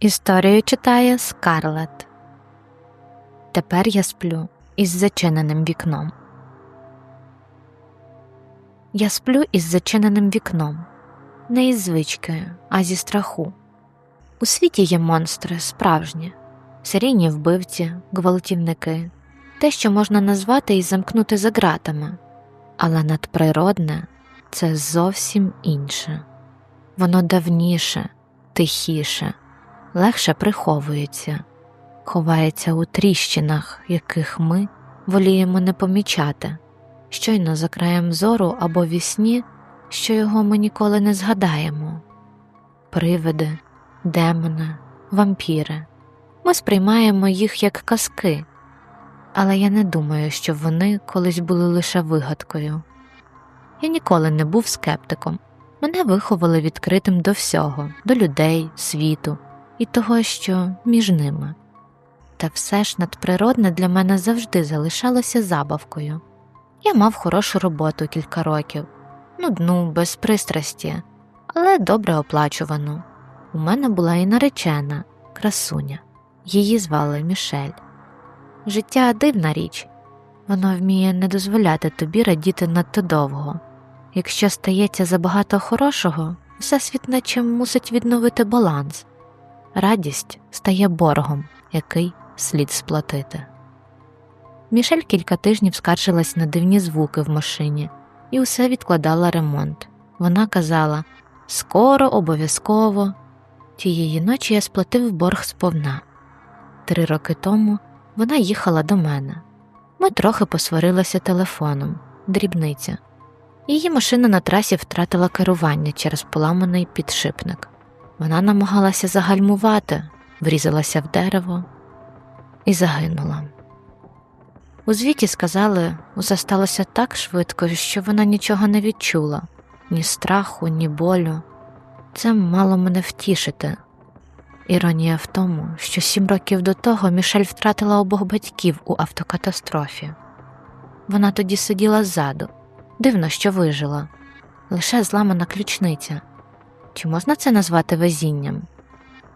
Історію читає Скарлет. Тепер я сплю із зачиненим вікном. Я сплю із зачиненим вікном, не із звички, а зі страху. У світі є монстри справжні, серійні вбивці, гвалтівники, те, що можна назвати і замкнути за ґратами, але надприродне це зовсім інше. Воно давніше, тихіше легше приховується, ховається у тріщинах, яких ми воліємо не помічати, щойно за краєм зору або вісні, що його ми ніколи не згадаємо. Привиди, демони, вампіри. Ми сприймаємо їх як казки, але я не думаю, що вони колись були лише вигадкою. Я ніколи не був скептиком. Мене виховали відкритим до всього, до людей, світу і того, що між ними. Та все ж надприродне для мене завжди залишалося забавкою. Я мав хорошу роботу кілька років, нудну, без пристрасті, але добре оплачувану. У мене була і наречена, красуня, її звали Мішель. Життя дивна річ, воно вміє не дозволяти тобі радіти надто довго. Якщо стається забагато хорошого, всесвіт наче мусить відновити баланс радість стає боргом, який слід сплатити. Мішель кілька тижнів скаржилась на дивні звуки в машині і усе відкладала ремонт. Вона казала скоро, обов'язково. Тієї ночі я сплатив борг сповна. Три роки тому вона їхала до мене. Ми трохи посварилися телефоном, дрібниця. Її машина на трасі втратила керування через поламаний підшипник. Вона намагалася загальмувати, врізалася в дерево і загинула. У звіті сказали, усе сталося так швидко, що вона нічого не відчула ні страху, ні болю. Це мало мене втішити. Іронія в тому, що сім років до того Мішель втратила обох батьків у автокатастрофі. Вона тоді сиділа ззаду, дивно, що вижила, лише зламана ключниця. Чи можна це назвати везінням?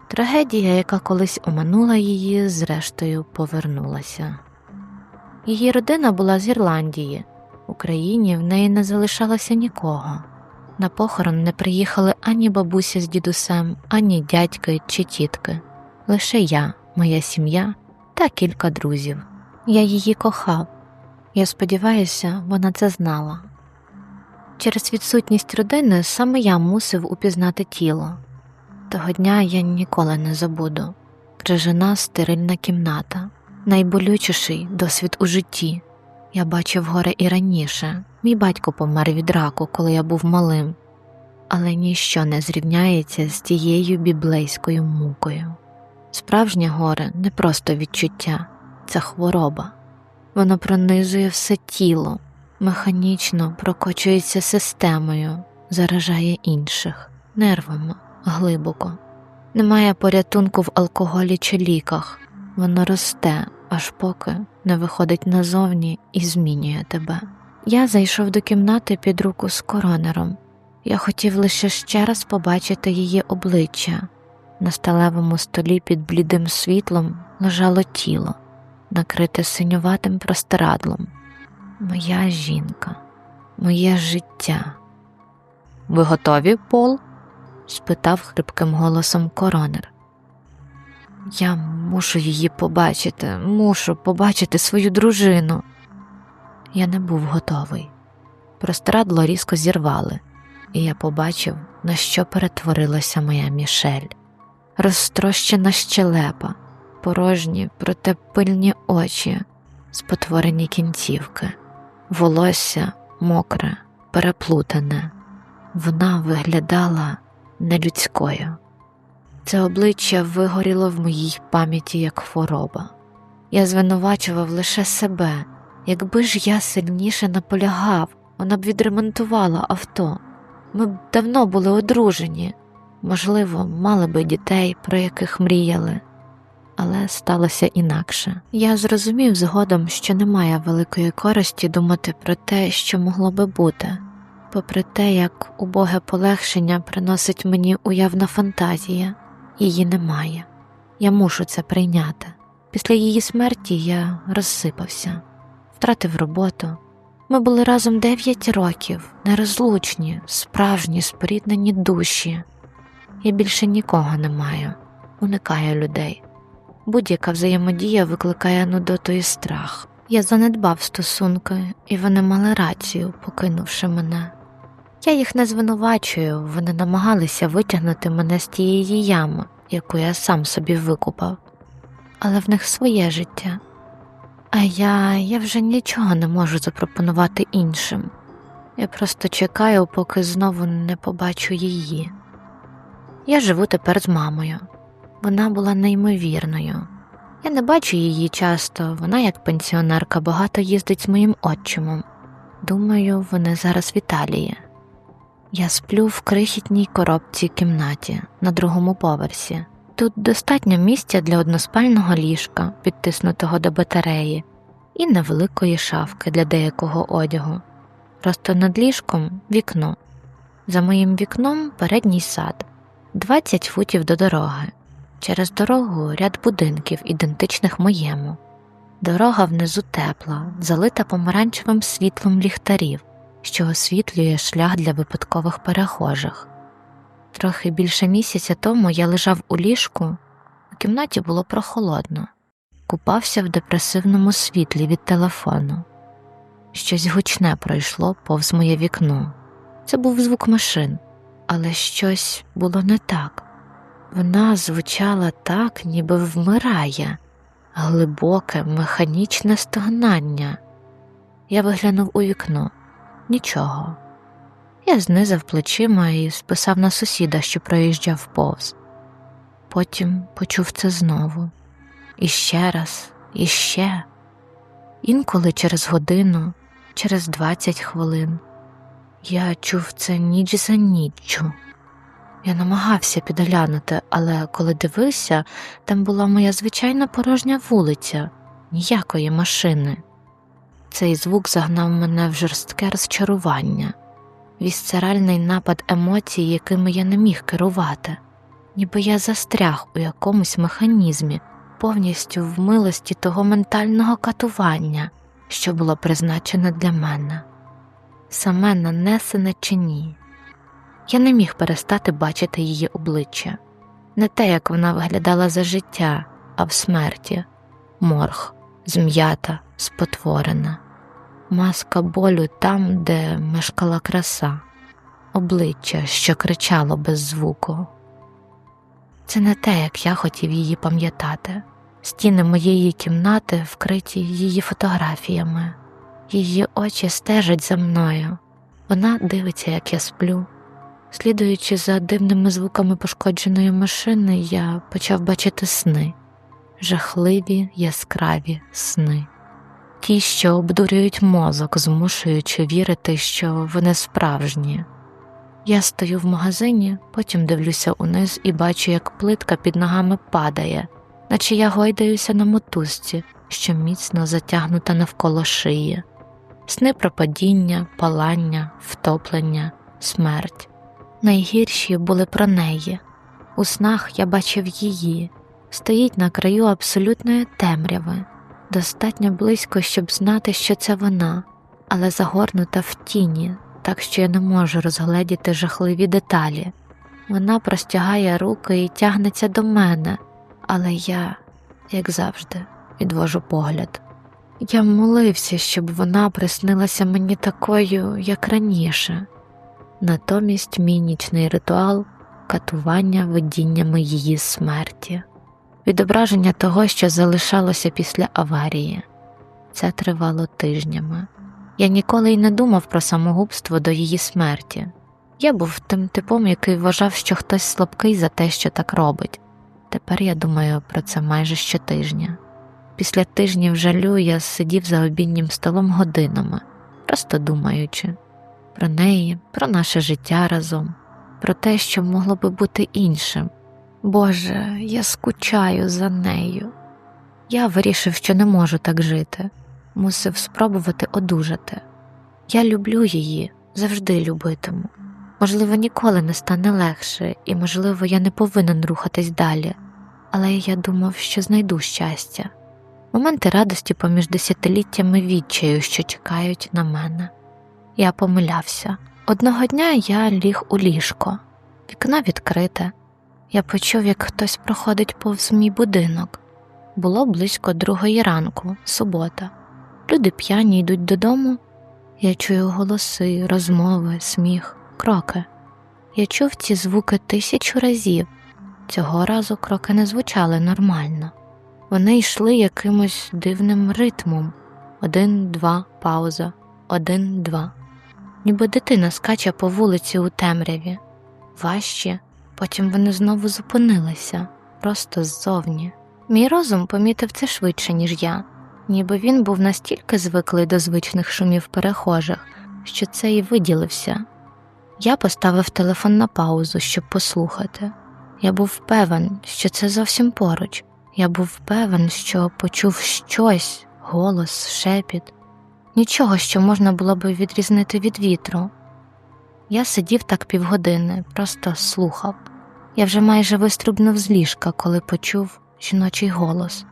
Трагедія, яка колись оманула її, зрештою повернулася. Її родина була з Ірландії, в Україні в неї не залишалося нікого. На похорон не приїхали ані бабуся з дідусем, ані дядьки чи тітки. Лише я, моя сім'я та кілька друзів. Я її кохав. Я сподіваюся, вона це знала. Через відсутність родини саме я мусив упізнати тіло. Того дня я ніколи не забуду крижана стерильна кімната, найболючіший досвід у житті. Я бачив горе і раніше. Мій батько помер від раку, коли я був малим, але ніщо не зрівняється з тією біблейською мукою. Справжнє горе не просто відчуття, це хвороба, воно пронизує все тіло механічно прокочується системою, заражає інших, нервами глибоко. Немає порятунку в алкоголі чи ліках, воно росте, аж поки не виходить назовні і змінює тебе. Я зайшов до кімнати під руку з коронером. Я хотів лише ще раз побачити її обличчя. На сталевому столі під блідим світлом лежало тіло, накрите синюватим простирадлом моя жінка, моє життя. Ви готові, Пол? спитав хрипким голосом коронер. Я мушу її побачити, мушу побачити свою дружину. Я не був готовий. Прострадло різко зірвали, і я побачив, на що перетворилася моя мішель, розтрощена щелепа, порожні, проте пильні очі, спотворені кінцівки волосся мокре, переплутане, вона виглядала нелюдською. Це обличчя вигоріло в моїй пам'яті як хвороба. Я звинувачував лише себе, якби ж я сильніше наполягав, вона б відремонтувала авто. Ми б давно були одружені, можливо, мали би дітей, про яких мріяли але сталося інакше. Я зрозумів згодом, що немає великої користі думати про те, що могло би бути, попри те, як убоге полегшення приносить мені уявна фантазія, її немає. Я мушу це прийняти. Після її смерті я розсипався, втратив роботу. Ми були разом 9 років, нерозлучні, справжні, споріднені душі. Я більше нікого не маю, уникаю людей. Будь-яка взаємодія викликає нудоту і страх. Я занедбав стосунки, і вони мали рацію, покинувши мене. Я їх не звинувачую, вони намагалися витягнути мене з тієї ями, яку я сам собі викупав, але в них своє життя. А я, я вже нічого не можу запропонувати іншим. Я просто чекаю, поки знову не побачу її. Я живу тепер з мамою. Вона була неймовірною. Я не бачу її часто, вона, як пенсіонерка, багато їздить з моїм отчимом. Думаю, вони зараз в Італії. Я сплю в крихітній коробці кімнаті на другому поверсі. Тут достатньо місця для односпального ліжка, підтиснутого до батареї, і невеликої шафки для деякого одягу. Просто над ліжком вікно. За моїм вікном передній сад, 20 футів до дороги. Через дорогу ряд будинків, ідентичних моєму. Дорога внизу тепла, залита помаранчевим світлом ліхтарів, що освітлює шлях для випадкових перехожих. Трохи більше місяця тому я лежав у ліжку, у кімнаті було прохолодно, купався в депресивному світлі від телефону. Щось гучне пройшло повз моє вікно. Це був звук машин, але щось було не так. Вона звучала так, ніби вмирає, глибоке, механічне стогнання. Я виглянув у вікно нічого. Я знизав плечима і списав на сусіда, що проїжджав повз. Потім почув це знову. І ще раз, і ще. Інколи через годину, через двадцять хвилин. Я чув це ніч за ніччю. Я намагався підглянути, але коли дивився, там була моя звичайна порожня вулиця, ніякої машини. Цей звук загнав мене в жорстке розчарування, вісцеральний напад емоцій, якими я не міг керувати, ніби я застряг у якомусь механізмі, повністю в милості того ментального катування, що було призначене для мене. Саме нанесене чи ні. Я не міг перестати бачити її обличчя, не те, як вона виглядала за життя, а в смерті, морг, зм'ята, спотворена, маска болю там, де мешкала краса, обличчя, що кричало без звуку. Це не те, як я хотів її пам'ятати. Стіни моєї кімнати вкриті її фотографіями, її очі стежать за мною. Вона дивиться, як я сплю. Слідуючи за дивними звуками пошкодженої машини, я почав бачити сни, жахливі яскраві сни, ті, що обдурюють мозок, змушуючи вірити, що вони справжні. Я стою в магазині, потім дивлюся униз і бачу, як плитка під ногами падає, наче я гойдаюся на мотузці, що міцно затягнута навколо шиї, сни про падіння, палання, втоплення, смерть. Найгірші були про неї. У снах я бачив її, стоїть на краю абсолютної темряви, достатньо близько, щоб знати, що це вона, але загорнута в тіні, так що я не можу розгледіти жахливі деталі. Вона простягає руки і тягнеться до мене, але я, як завжди, відвожу погляд. Я молився, щоб вона приснилася мені такою, як раніше. Натомість мій нічний ритуал катування видіннями її смерті, відображення того, що залишалося після аварії. Це тривало тижнями. Я ніколи й не думав про самогубство до її смерті. Я був тим типом, який вважав, що хтось слабкий за те, що так робить. Тепер я думаю про це майже щотижня. Після тижнів жалю я сидів за обіднім столом годинами, просто думаючи про неї, про наше життя разом, про те, що могло би бути іншим. Боже, я скучаю за нею. Я вирішив, що не можу так жити, мусив спробувати одужати. Я люблю її, завжди любитиму. Можливо, ніколи не стане легше, і, можливо, я не повинен рухатись далі, але я думав, що знайду щастя. Моменти радості поміж десятиліттями відчаю, що чекають на мене. Я помилявся. Одного дня я ліг у ліжко, вікно відкрите. Я почув, як хтось проходить повз мій будинок. Було близько другої ранку, субота. Люди п'яні йдуть додому. Я чую голоси, розмови, сміх, кроки. Я чув ці звуки тисячу разів. Цього разу кроки не звучали нормально. Вони йшли якимось дивним ритмом один, два, пауза, один, два. Ніби дитина скаче по вулиці у темряві. Важче, потім вони знову зупинилися, просто ззовні. Мій розум помітив це швидше, ніж я, ніби він був настільки звиклий до звичних шумів перехожих, що це і виділився. Я поставив телефон на паузу, щоб послухати. Я був певен, що це зовсім поруч. Я був певен, що почув щось, голос, шепіт, нічого, що можна було би відрізнити від вітру. Я сидів так півгодини, просто слухав. Я вже майже вистрибнув з ліжка, коли почув жіночий голос,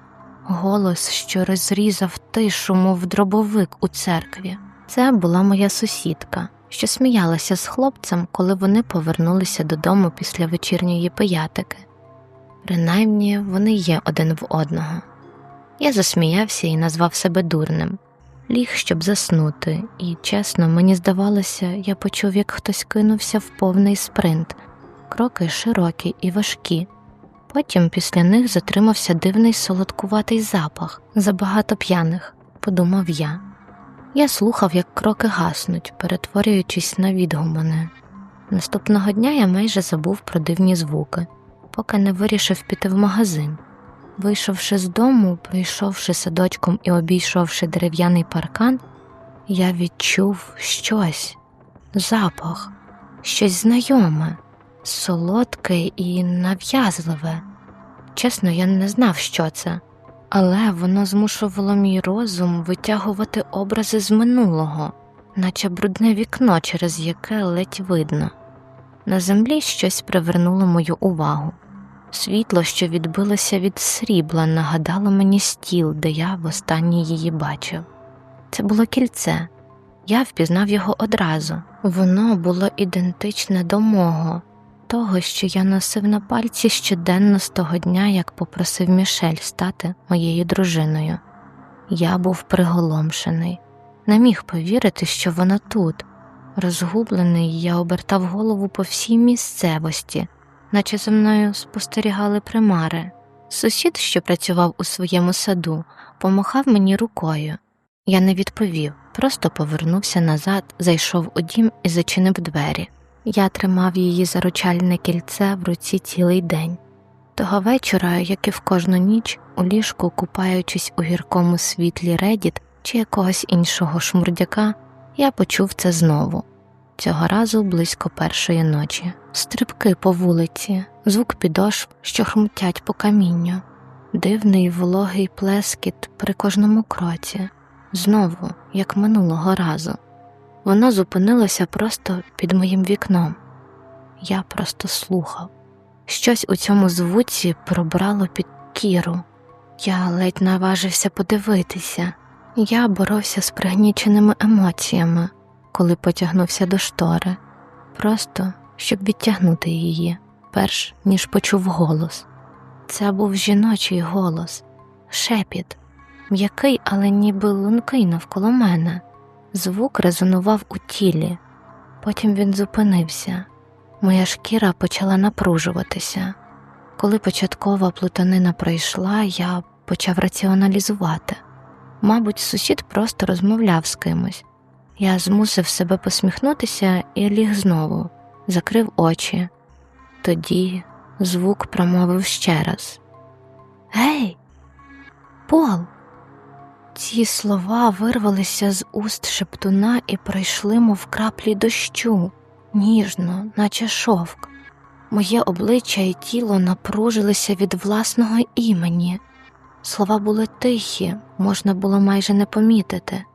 голос, що розрізав тишу, мов дробовик у церкві. Це була моя сусідка, що сміялася з хлопцем, коли вони повернулися додому після вечірньої пиятики. Принаймні вони є один в одного. Я засміявся і назвав себе дурним, ліг, щоб заснути, і, чесно, мені здавалося, я почув, як хтось кинувся в повний спринт, кроки широкі і важкі. Потім після них затримався дивний солодкуватий запах, забагато п'яних, подумав я. Я слухав, як кроки гаснуть, перетворюючись на відгумани. Наступного дня я майже забув про дивні звуки, поки не вирішив піти в магазин. Вийшовши з дому, пройшовши садочком і обійшовши дерев'яний паркан, я відчув щось, запах, щось знайоме, солодке і нав'язливе. Чесно, я не знав, що це, але воно змушувало мій розум витягувати образи з минулого, наче брудне вікно, через яке ледь видно. На землі щось привернуло мою увагу. Світло, що відбилося від срібла, нагадало мені стіл, де я востаннє її бачив. Це було кільце. Я впізнав його одразу. Воно було ідентичне до мого, того, що я носив на пальці щоденно з того дня, як попросив Мішель стати моєю дружиною. Я був приголомшений, не міг повірити, що вона тут. Розгублений, я обертав голову по всій місцевості, наче за мною спостерігали примари. Сусід, що працював у своєму саду, помахав мені рукою. Я не відповів, просто повернувся назад, зайшов у дім і зачинив двері. Я тримав її заручальне кільце в руці цілий день. Того вечора, як і в кожну ніч, у ліжку, купаючись у гіркому світлі редіт чи якогось іншого шмурдяка, я почув це знову. Цього разу близько першої ночі. Стрибки по вулиці, звук підошв, що хрумтять по камінню, дивний вологий плескіт при кожному кроці, знову, як минулого разу. Воно зупинилося просто під моїм вікном. Я просто слухав. Щось у цьому звуці пробрало під кіру. Я ледь наважився подивитися. Я боровся з пригніченими емоціями, коли потягнувся до штори, просто щоб відтягнути її, перш ніж почув голос. Це був жіночий голос, шепіт, м'який, але ніби лункий навколо мене. Звук резонував у тілі, потім він зупинився. Моя шкіра почала напружуватися. Коли початкова плутанина пройшла, я почав раціоналізувати. Мабуть, сусід просто розмовляв з кимось. Я змусив себе посміхнутися і ліг знову, закрив очі. Тоді звук промовив ще раз: Гей, Пол! Ці слова вирвалися з уст шептуна і пройшли, мов краплі дощу, ніжно, наче шовк. Моє обличчя і тіло напружилися від власного імені. Слова були тихі, можна було майже не помітити.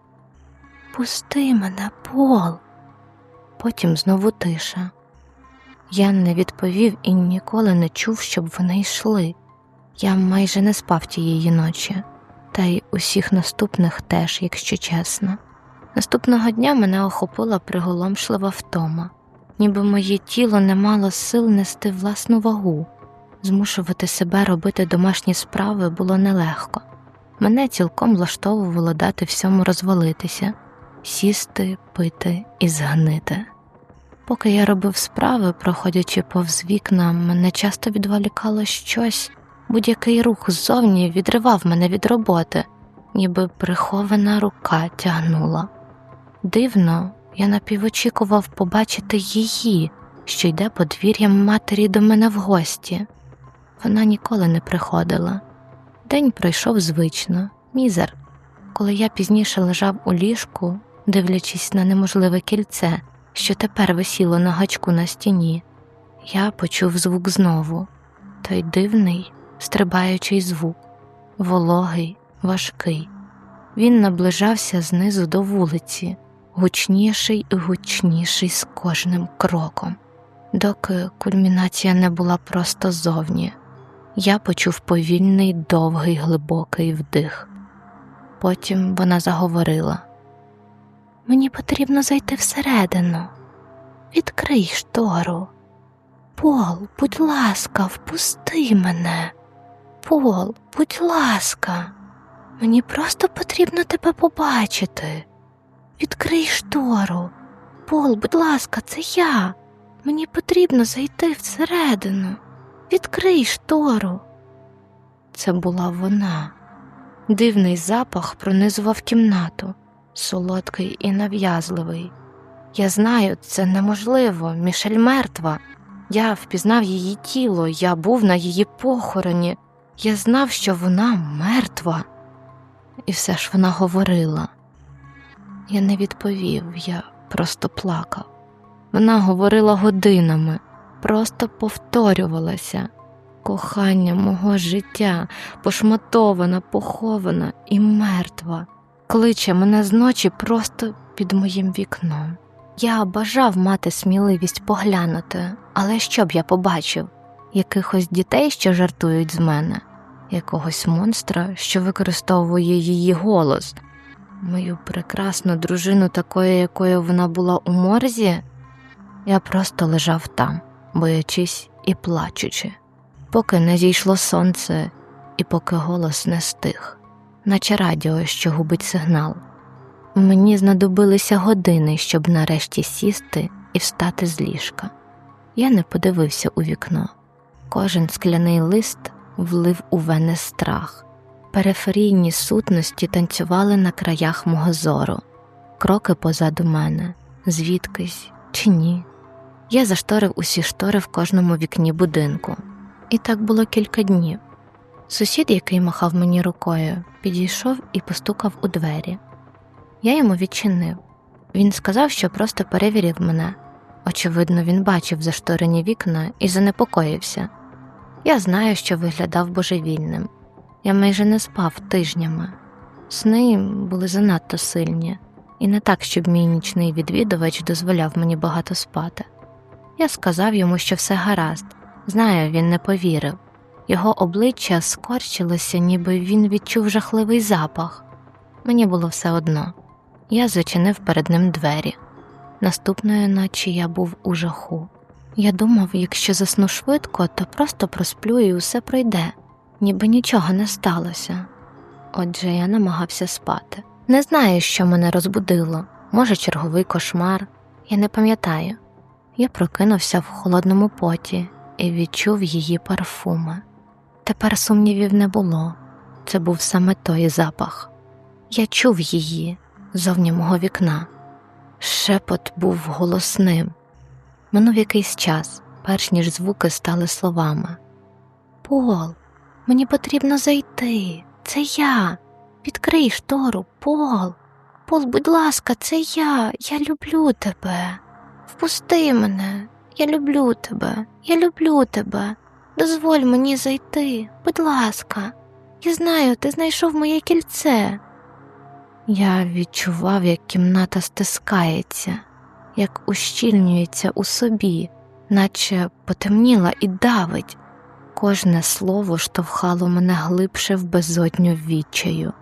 Пусти мене, Пол. Потім знову тиша. Я не відповів і ніколи не чув, щоб вони йшли. Я майже не спав тієї ночі, та й усіх наступних теж, якщо чесно. Наступного дня мене охопила приголомшлива втома, ніби моє тіло не мало сил нести власну вагу. Змушувати себе робити домашні справи було нелегко. Мене цілком влаштовувало дати всьому розвалитися, сісти, пити і згнити. Поки я робив справи, проходячи повз вікна, мене часто відволікало щось, будь-який рух ззовні відривав мене від роботи, ніби прихована рука тягнула. Дивно, я напівочікував побачити її, що йде подвір'ям матері до мене в гості. Вона ніколи не приходила. День пройшов звично, мізер. Коли я пізніше лежав у ліжку, дивлячись на неможливе кільце, що тепер висіло на гачку на стіні, я почув звук знову той дивний, стрибаючий звук, вологий, важкий. Він наближався знизу до вулиці, гучніший і гучніший з кожним кроком, доки кульмінація не була просто зовні. Я почув повільний, довгий, глибокий вдих. Потім вона заговорила: Мені потрібно зайти всередину. Відкрий штору. Пол, будь ласка, впусти мене. Пол, будь ласка, мені просто потрібно тебе побачити. Відкрий штору. Пол, будь ласка, це я. Мені потрібно зайти всередину. Відкрий штору. Це була вона. Дивний запах пронизував кімнату, солодкий і нав'язливий. Я знаю, це неможливо. Мішель мертва. Я впізнав її тіло, я був на її похороні. Я знав, що вона мертва. І все ж вона говорила. Я не відповів, я просто плакав. Вона говорила годинами, просто повторювалася. Кохання мого життя, пошматована, похована і мертва, кличе мене зночі просто під моїм вікном. Я бажав мати сміливість поглянути, але що б я побачив? Якихось дітей, що жартують з мене, якогось монстра, що використовує її голос, мою прекрасну дружину, такою, якою вона була у морзі. Я просто лежав там, боячись і плачучи, поки не зійшло сонце і поки голос не стих, наче радіо, що губить сигнал. Мені знадобилися години, щоб нарешті сісти і встати з ліжка. Я не подивився у вікно. Кожен скляний лист влив у вени страх. Периферійні сутності танцювали на краях мого зору, кроки позаду мене, звідкись чи ні. Я зашторив усі штори в кожному вікні будинку, і так було кілька днів. Сусід, який махав мені рукою, підійшов і постукав у двері. Я йому відчинив. Він сказав, що просто перевірив мене. Очевидно, він бачив зашторені вікна і занепокоївся. Я знаю, що виглядав божевільним. Я майже не спав тижнями. Сни були занадто сильні, і не так, щоб мій нічний відвідувач дозволяв мені багато спати. Я сказав йому, що все гаразд. Знаю, він не повірив. Його обличчя скорчилося, ніби він відчув жахливий запах. Мені було все одно. Я зачинив перед ним двері. Наступної ночі я був у жаху. Я думав, якщо засну швидко, то просто просплю і усе пройде, ніби нічого не сталося. Отже, я намагався спати. Не знаю, що мене розбудило, може, черговий кошмар, я не пам'ятаю. Я прокинувся в холодному поті і відчув її парфуми. Тепер сумнівів не було це був саме той запах. Я чув її зовні мого вікна. Шепот був голосним. Минув якийсь час, перш ніж звуки стали словами. Пол, мені потрібно зайти. Це я. Відкрий штору, Пол. Пол, будь ласка, це я. Я люблю тебе. Впусти мене, я люблю тебе, я люблю тебе. Дозволь мені зайти, будь ласка. Я знаю, ти знайшов моє кільце. Я відчував, як кімната стискається, як ущільнюється у собі, наче потемніла і давить. Кожне слово штовхало мене глибше в безодню відчаю.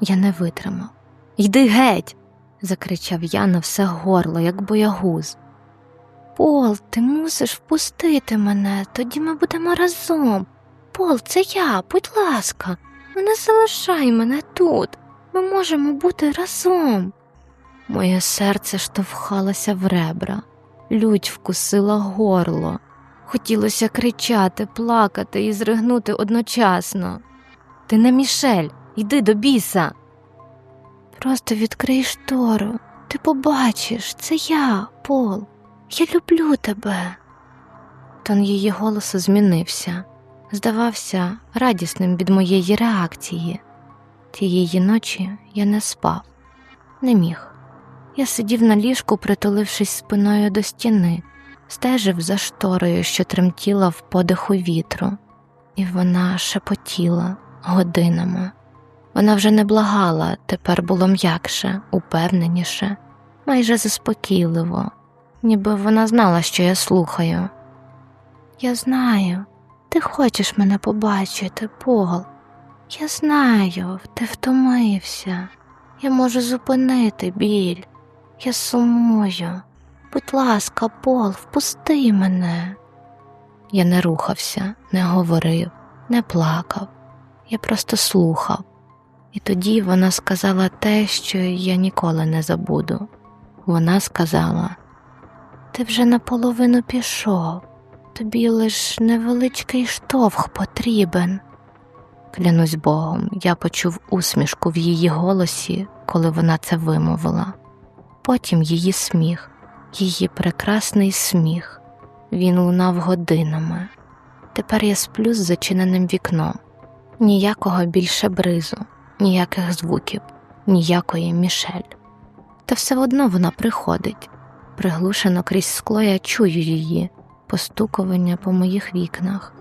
Я не витримав. Йди геть. закричав я на все горло, як боягуз. Пол, ти мусиш впустити мене, тоді ми будемо разом. Пол, це я, будь ласка, ну не залишай мене тут. Ми можемо бути разом. Моє серце штовхалося в ребра, лють вкусила горло. Хотілося кричати, плакати і зригнути одночасно. Ти не Мішель, йди до біса. Просто відкрий штору, ти побачиш, це я, Пол. Я люблю тебе. Тон її голосу змінився, здавався радісним від моєї реакції. Тієї ночі я не спав, не міг. Я сидів на ліжку, притулившись спиною до стіни, стежив за шторою, що тремтіла в подиху вітру, і вона шепотіла годинами. Вона вже не благала, тепер було м'якше, упевненіше, майже заспокійливо, ніби вона знала, що я слухаю. Я знаю, ти хочеш мене побачити, Пол. Я знаю, ти втомився. Я можу зупинити біль. Я сумую. Будь ласка, Пол, впусти мене. Я не рухався, не говорив, не плакав. Я просто слухав. І тоді вона сказала те, що я ніколи не забуду. Вона сказала: Ти вже наполовину пішов, тобі лиш невеличкий штовх потрібен. Клянусь Богом, я почув усмішку в її голосі, коли вона це вимовила. Потім її сміх, її прекрасний сміх. Він лунав годинами. Тепер я сплю з зачиненим вікном. Ніякого більше бризу, ніяких звуків, ніякої мішель. Та все одно вона приходить. Приглушено крізь скло я чую її, постукування по моїх вікнах.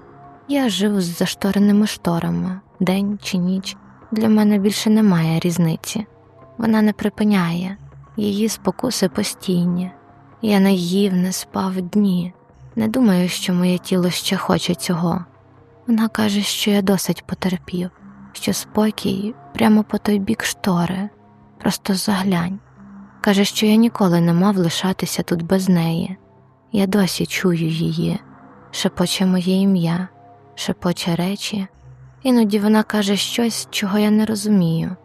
Я жив з заштореними шторами, день чи ніч. Для мене більше немає різниці. Вона не припиняє, її спокуси постійні. Я не їв, не спав дні. Не думаю, що моє тіло ще хоче цього. Вона каже, що я досить потерпів, що спокій прямо по той бік штори, просто заглянь. Каже, що я ніколи не мав лишатися тут без неї. Я досі чую її, шепоче моє ім'я, шепоче речі. Іноді вона каже щось, чого я не розумію,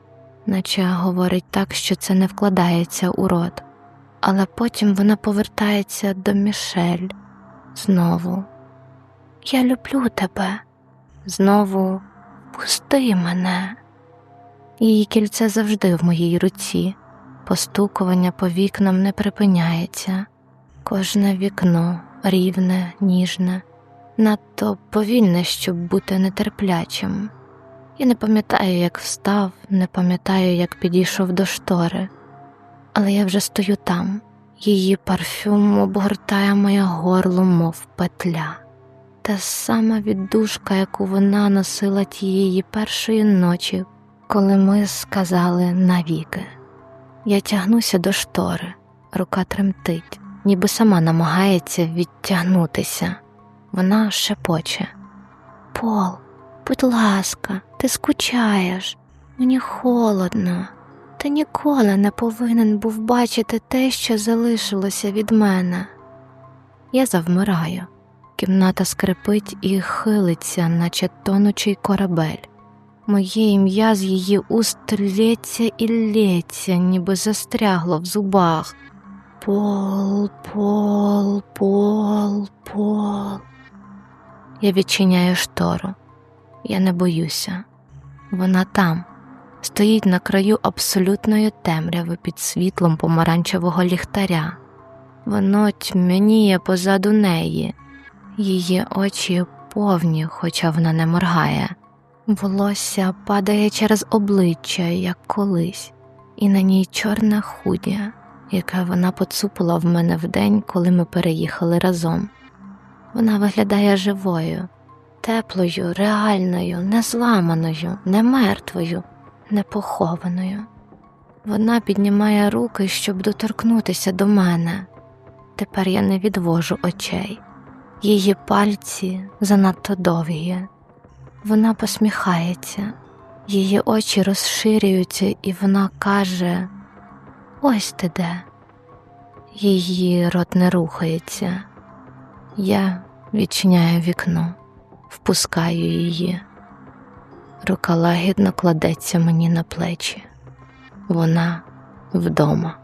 наче говорить так, що це не вкладається у рот. Але потім вона повертається до Мішель знову. Я люблю тебе. Знову пусти мене. Її кільце завжди в моїй руці, постукування по вікнам не припиняється, кожне вікно рівне, ніжне, надто повільне, щоб бути нетерплячим. Я не пам'ятаю, як встав, не пам'ятаю, як підійшов до штори, але я вже стою там, її парфюм обгортає моє горло, мов петля. Та сама віддушка, яку вона носила тієї першої ночі, коли ми сказали навіки. Я тягнуся до штори, рука тремтить, ніби сама намагається відтягнутися. Вона шепоче. Пол, будь ласка, ти скучаєш, мені холодно. Ти ніколи не повинен був бачити те, що залишилося від мене. Я завмираю. Кімната скрипить і хилиться, наче тонучий корабель. Моє ім'я з її уст лється і лється, ніби застрягло в зубах. Пол, пол, пол, пол. Я відчиняю штору. Я не боюся. Вона там, стоїть на краю абсолютної темряви під світлом помаранчевого ліхтаря. Воно тьмяніє позаду неї. Її очі повні, хоча вона не моргає. Волосся падає через обличчя, як колись, і на ній чорне худя, яке вона поцупила в мене вдень, коли ми переїхали разом. Вона виглядає живою, теплою, реальною, не зламаною, не мертвою, не похованою. Вона піднімає руки, щоб доторкнутися до мене. Тепер я не відвожу очей. Її пальці занадто довгі. Вона посміхається, її очі розширюються, і вона каже: Ось ти де. Її рот не рухається. Я відчиняю вікно, впускаю її. Рука лагідно кладеться мені на плечі. Вона вдома.